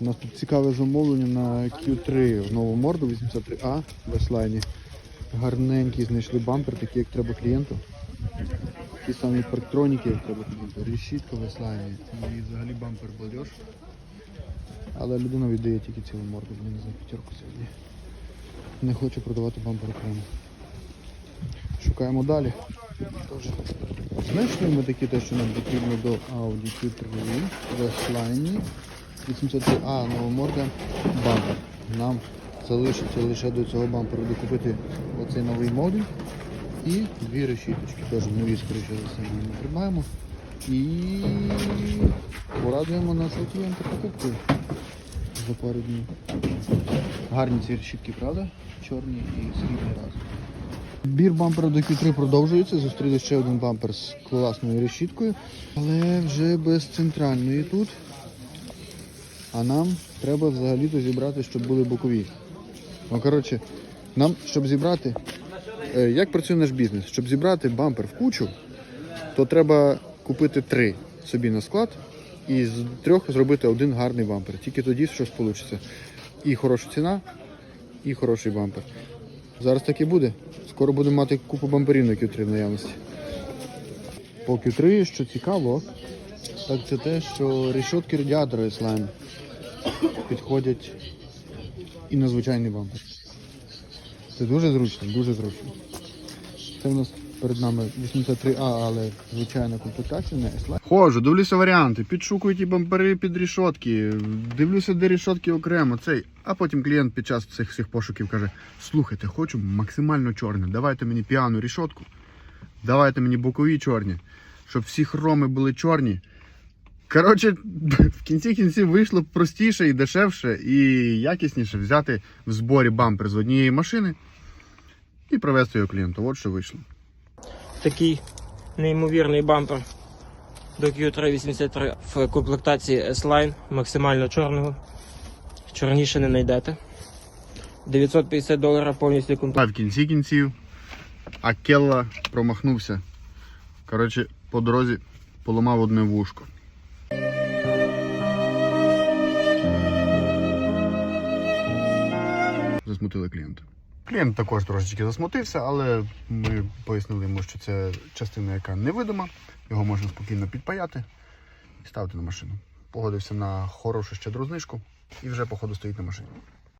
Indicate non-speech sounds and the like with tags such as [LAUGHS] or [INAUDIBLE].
У нас тут цікаве замовлення на Q3 в нову морду 83А в Веслайні. Гарненький знайшли бампер, такий, як треба клієнту. Ті самі парктроніки, як треба клієнту. Решітка в Веслайні. І взагалі бампер балдеж. Але людина віддає тільки цілу морду, він за п'ятерку сьогодні. Не хочу продавати бампер окремо. Шукаємо далі. Знайшли ми такі те, що нам потрібно до Audi Q3 в Westline 83A новоморда бампер. Нам залишиться лише до цього бамперу докупити оцей новий модуль і дві решіточки. Теж нові, скоріше за все, ми придбаємо. І порадуємо нашого клієнта покупкою за пару днів. Гарні ці решітки, правда? Чорні і срібні разом. Бір бампера до Q3 продовжується. Зустріли ще один бампер з класною решіткою, але вже без центральної тут. А нам треба взагалі-то зібрати, щоб були бокові. Ну, коротше, нам, щоб зібрати, е, як працює наш бізнес? Щоб зібрати бампер в кучу, то треба купити три собі на склад і з трьох зробити один гарний бампер. Тільки тоді щось вийде. І хороша ціна, і хороший бампер. Зараз так і буде. Скоро будемо мати купу бамперів на Q3 в наявності. По Q3, що цікаво, так це те, що решетки радіатора S-Line підходять і на звичайний бампер. Це дуже зручно, дуже зручно. Це в нас перед нами 83А, але звичайна комплектація на S-Line. Ходжу, дивлюся варіанти, підшукую ті бампери під рішотки, дивлюся, де рішотки окремо, цей. А потім клієнт під час цих всіх пошуків каже: слухайте, хочу максимально чорне, давайте мені піану рішотку, давайте мені бокові чорні, щоб всі хроми були чорні. Коротше, [LAUGHS] в кінці кінців вийшло простіше і дешевше, і якісніше взяти в зборі бампер з однієї машини і привезти його клієнту. От що вийшло. такий неймовірний бампер до Q383 в комплектації S-Line максимально чорного. Чорніше не знайдете. 950 доларів повністю комплект. А в кінці кінців Акелла промахнувся. Коротше, по дорозі поламав одне вушко. Засмутили клієнта. Клієнт також трошечки засмутився, але ми пояснили йому, що це частина, яка невидима, його можна спокійно підпаяти і ставити на машину. Погодився на хорошу ще знижку і вже, походу, стоїть на машині.